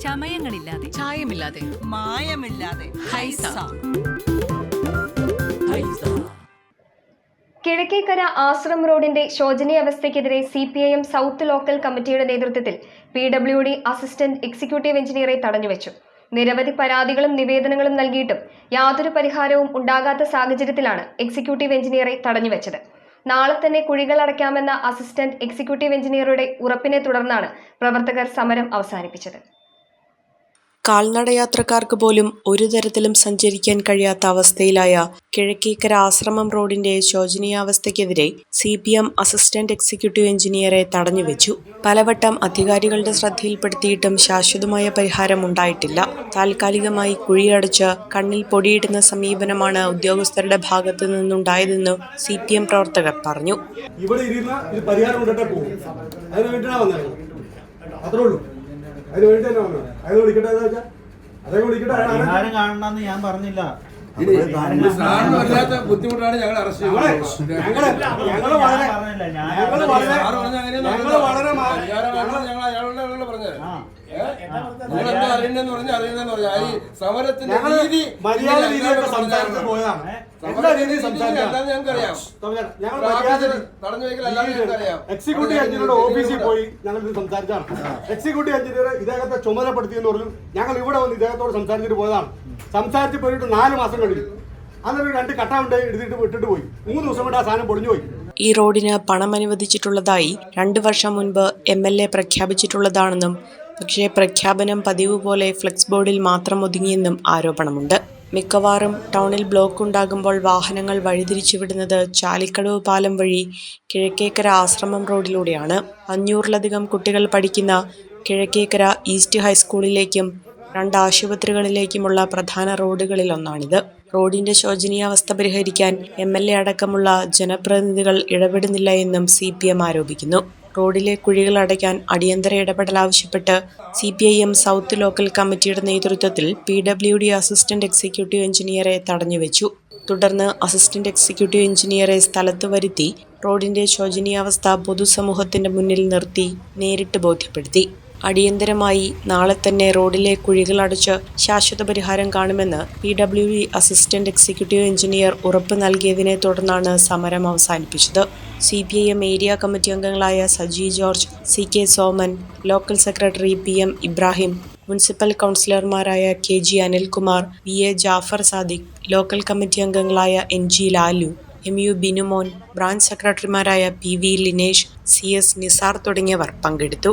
ചമയങ്ങളില്ലാതെ. ചായമില്ലാതെ. മായമില്ലാതെ. ഹൈസ. കിഴക്കേക്കര ആശ്രം റോഡിന്റെ ശോചനീയാവസ്ഥയ്ക്കെതിരെ C P I M south local കമ്മിറ്റിയുടെ നേതൃത്വത്തിൽ P W D assistant executive എഞ്ചിനീയറെ തടഞ്ഞുവെച്ചു. നിരവധി പരാതികളും നിവേദനങ്ങളും നൽകിയിട്ടും യാതൊരു പരിഹാരവും ഉണ്ടാകാത്ത സാഹചര്യത്തിലാണ് എക്സിക്യൂട്ടീവ് എഞ്ചിനീയറെ തടഞ്ഞുവെച്ചത്. നാളെ തന്നെ കുഴികൾ അടയ്ക്കാമെന്ന അസിസ്റ്റന്റ് എക്സിക്യൂട്ടീവ് എഞ്ചിനീയറുടെ ഉറപ്പിനെ തുടർന്നാണ് പ്രവർത്തകർ സമരം അവസാനിപ്പിച്ചത്. കാൽനടയാത്രക്കാർക്ക് പോലും ഒരു തരത്തിലും സഞ്ചരിക്കാൻ കഴിയാത്ത അവസ്ഥയിലായ കിഴക്കേക്കര ആശ്രമം റോഡിന്റെ ശോചനീയാവസ്ഥയ്ക്കെതിരെ C P M assistant executive എഞ്ചിനീയറെ തടഞ്ഞുവെച്ചു. പലവട്ടം അധികാരികളുടെ ശ്രദ്ധയിൽപ്പെടുത്തിയിട്ടും ശാശ്വതമായ പരിഹാരം ഉണ്ടായിട്ടില്ല. താൽക്കാലികമായി കുഴിയടച്ച് കണ്ണിൽ പൊടിയിടുന്ന സമീപനമാണ് ഉദ്യോഗസ്ഥരുടെ ഭാഗത്തു നിന്നുണ്ടായതെന്ന് സി പി എം പ്രവർത്തകർ പറഞ്ഞു. ഇവിടെ ഇരുന്ന പരിഹാരം അത്രേ ഉള്ളൂ. അതിന് വേണ്ടി തന്നെ വന്നു? അത് വിളിക്കട്ടെ എന്ന് വെച്ചാൽ അതേ വിളിക്കട്ടെ. അതാണ് പരിഹാരം കാണണമെന്ന് ഞാൻ പറഞ്ഞില്ല. സാറിന് വല്ലാത്ത ബുദ്ധിമുട്ടാണ് ഞങ്ങൾ അറസ്റ്റ് ഞങ്ങളെ ചെയ്തത് ഞങ്ങളെ ഞങ്ങൾ വളരെ ഞാൻ പറഞ്ഞില്ല, ഞാൻ ഞങ്ങൾ വളരെ ഞങ്ങൾ വളരെ മാ- നിങ്ങൾ എന്താ അറിയണ്ടെന്ന് പറഞ്ഞാൽ അറിയുന്നെന്ന് പറഞ്ഞാൽ ഈ സമരത്തിന്റെ രീതി മര്യാദ അല്ലാതെ സംസാരിച്ച്. പോയതാണ്. എക്സിക്യൂട്ടീവ് എഞ്ചിനീയറുടെ ഓഫീസിൽ പോയി ഞങ്ങൾ ഇത് സംസാരിച്ചാണ് എക്സിക്യൂട്ടീവ് എഞ്ചിനീയർ ഇദ്ദേഹത്തെ ചുമതലപ്പെടുത്തിയെന്ന് പറഞ്ഞു. ഞങ്ങൾ ഇവിടെ വന്ന് ഇദ്ദേഹത്തോട് സംസാരിച്ചിട്ട് പോയതാണ്. സംസാരിച്ച് പോയിട്ട് നാല് മാസം കഴിഞ്ഞു. അന്നൊരു രണ്ട് കട്ടാവുണ്ട് എടുത്തിട്ട് വിട്ടിട്ട് പോയി. മൂന്ന് ദിവസം കൊണ്ട് ആ സാധനം പൊളിഞ്ഞു പോയി. ഈ റോഡിന് പണം അനുവദിച്ചിട്ടുള്ളതായി രണ്ടു വർഷം മുൻപ് എം എൽ എ പ്രഖ്യാപിച്ചിട്ടുള്ളതാണെന്നും പക്ഷേ പ്രഖ്യാപനം പതിവ് പോലെ ഫ്ലെക്സ് ബോർഡിൽ മാത്രം ഒതുങ്ങിയെന്നും ആരോപണമുണ്ട്. മിക്കവാറും ടൗണിൽ ബ്ലോക്ക് ഉണ്ടാകുമ്പോൾ വാഹനങ്ങൾ വഴിതിരിച്ചുവിടുന്നത് ചാലിക്കടവ് പാലം വഴി കിഴക്കേക്കര ആശ്രമം റോഡിലൂടെയാണ്. അഞ്ഞൂറിലധികം കുട്ടികൾ പഠിക്കുന്ന കിഴക്കേക്കര ഈസ്റ്റ് ഹൈസ്കൂളിലേക്കും രണ്ട് ആശുപത്രികളിലേക്കുമുള്ള പ്രധാന റോഡുകളിലൊന്നാണിത്. റോഡിന്റെ ശോചനീയാവസ്ഥ പരിഹരിക്കാൻ എം എൽ എ അടക്കമുള്ള ജനപ്രതിനിധികൾ ഇടപെടുന്നില്ല എന്നും സി പി എം ആരോപിക്കുന്നു. റോഡിലെ കുഴികൾ അടയ്ക്കാൻ അടിയന്തര ഇടപെടൽ ആവശ്യപ്പെട്ട് C P I M south local കമ്മിറ്റിയുടെ നേതൃത്വത്തിൽ P W D assistant executive എഞ്ചിനീയറെ തടഞ്ഞുവെച്ചു. തുടർന്ന് അസിസ്റ്റന്റ് എക്സിക്യൂട്ടീവ് എഞ്ചിനീയറെ സ്ഥലത്ത് വരുത്തി റോഡിന്റെ ശോചനീയാവസ്ഥ പൊതുസമൂഹത്തിന്റെ മുന്നിൽ നിർത്തി നേരിട്ട് ബോധ്യപ്പെടുത്തി. അടിയന്തരമായി നാളെ തന്നെ റോഡിലെ കുഴികൾ അടച്ച് ശാശ്വത പരിഹാരം കാണുമെന്ന് P W E assistant executive engineer ഉറപ്പ് നൽകിയതിനെ തുടർന്നാണ് സമരം അവസാനിപ്പിച്ചത്. C P I M area committee അംഗങ്ങളായ Saji George C K Soman local secretary P M Ibrahim municipal കൗൺസിലർമാരായ K G Anilkumar V A Jaffar Sadiq local committee അംഗങ്ങളായ N G Lalu M U Binumon branch സെക്രട്ടറിമാരായ P V Linesh C S Nisar തുടങ്ങിയവർ പങ്കെടുത്തു.